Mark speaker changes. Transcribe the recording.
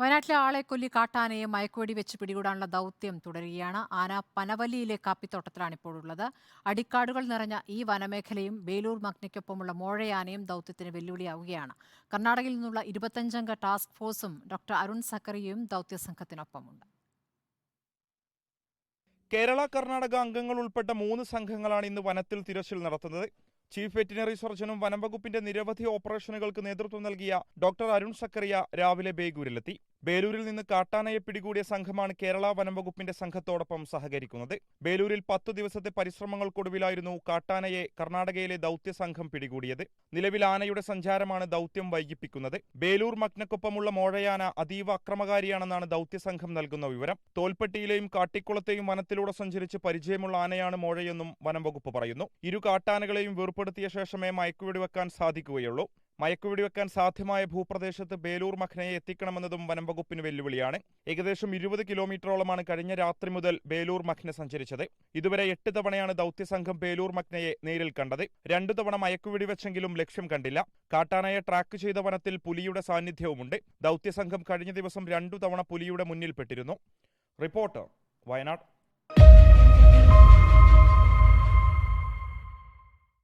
Speaker 1: വയനാട്ടിലെ ആളെ കൊല്ലി കാട്ടാനയെ മയക്കുവെടി വെച്ച് പിടികൂടാനുള്ള ദൗത്യം തുടരുകയാണ്. ആന പനവല്ലിയിലെ കാപ്പിത്തോട്ടത്തിലാണ് ഇപ്പോഴുള്ളത്. അടിക്കാടുകൾ നിറഞ്ഞ ഈ വനമേഖലയും ബേലൂർ മഗ്നയ്ക്കൊപ്പമുള്ള മോഴയാനയും ദൗത്യത്തിന് വെല്ലുവിളിയാവുകയാണ്. കർണാടകയിൽ നിന്നുള്ള ഇരുപത്തഞ്ചംഗ ടാസ്ക് ഫോഴ്സും ഡോക്ടർ അരുൺ സക്കറിയയും ദൗത്യസംഘത്തിനൊപ്പമുണ്ട്
Speaker 2: കേരള കർണാടക അംഗങ്ങൾ ഉൾപ്പെട്ട മൂന്ന് സംഘങ്ങളാണ് ഇന്ന് വനത്തിൽ തിരച്ചിൽ നടത്തുന്നത്. ചീഫ് വെറ്റിനറി സർജനും വനം വകുപ്പിന്റെ നിരവധി ഓപ്പറേഷനുകൾക്ക് നേതൃത്വം നൽകിയ ഡോക്ടർ അരുൺ സക്കറിയ രാവിലെ ബേഗൂരിലെത്തി. ബേലൂരിൽ നിന്ന് കാട്ടാനയെ പിടികൂടിയ സംഘമാണ് കേരള വനംവകുപ്പിന്റെ സംഘത്തോടൊപ്പം സഹകരിക്കുന്നത്. ബേലൂരിൽ പത്തു ദിവസത്തെ പരിശ്രമങ്ങൾക്കൊടുവിലായിരുന്നു കാട്ടാനയെ കർണാടകയിലെ ദൗത്യ സംഘം പിടികൂടിയത്. നിലവിൽ ആനയുടെ സഞ്ചാരമാണ് ദൗത്യം വൈകിപ്പിക്കുന്നത്. ബേലൂർ മഗ്നക്കൊപ്പമുള്ള മോഴയാന അതീവ അക്രമകാരിയാണെന്നാണ് ദൗത്യ സംഘം നൽകുന്ന വിവരം. തോൽപ്പെട്ടിയിലെയും കാട്ടിക്കുളത്തെയും വനത്തിലൂടെ സഞ്ചരിച്ച് പരിചയമുള്ള ആനയാണ് മോഴയെന്നും വനംവകുപ്പ് പറയുന്നു. ഇരു കാട്ടാനകളെയും വേർപ്പെടുത്തിയ ശേഷമേ മയക്കുവെടിവെക്കാൻ സാധിക്കുകയുള്ളൂ. മയക്കുവെടിവെക്കാൻ സാധ്യമായ ഭൂപ്രദേശത്ത് ബേലൂർ മഖനയെ എത്തിക്കണമെന്നതും വനം വകുപ്പിന് വെല്ലുവിളിയാണ്. ഏകദേശം ഇരുപത് കിലോമീറ്ററോളമാണ് കഴിഞ്ഞ രാത്രി മുതൽ ബേലൂർ മഖ്ന സഞ്ചരിച്ചത്. ഇതുവരെ എട്ട് തവണയാണ് ദൗത്യസംഘം ബേലൂർ മഖ്നയെ നേരിൽ കണ്ടത്. രണ്ടു തവണ മയക്കുവെടിവെച്ചെങ്കിലും ലക്ഷ്യം കണ്ടില്ല. കാട്ടാനയെ ട്രാക്ക് ചെയ്ത വനത്തിൽ പുലിയുടെ സാന്നിധ്യവുമുണ്ട്. ദൗത്യസംഘം കഴിഞ്ഞ ദിവസം രണ്ടു തവണ പുലിയുടെ മുന്നിൽപ്പെട്ടിരുന്നു. റിപ്പോർട്ടർ വയനാട്.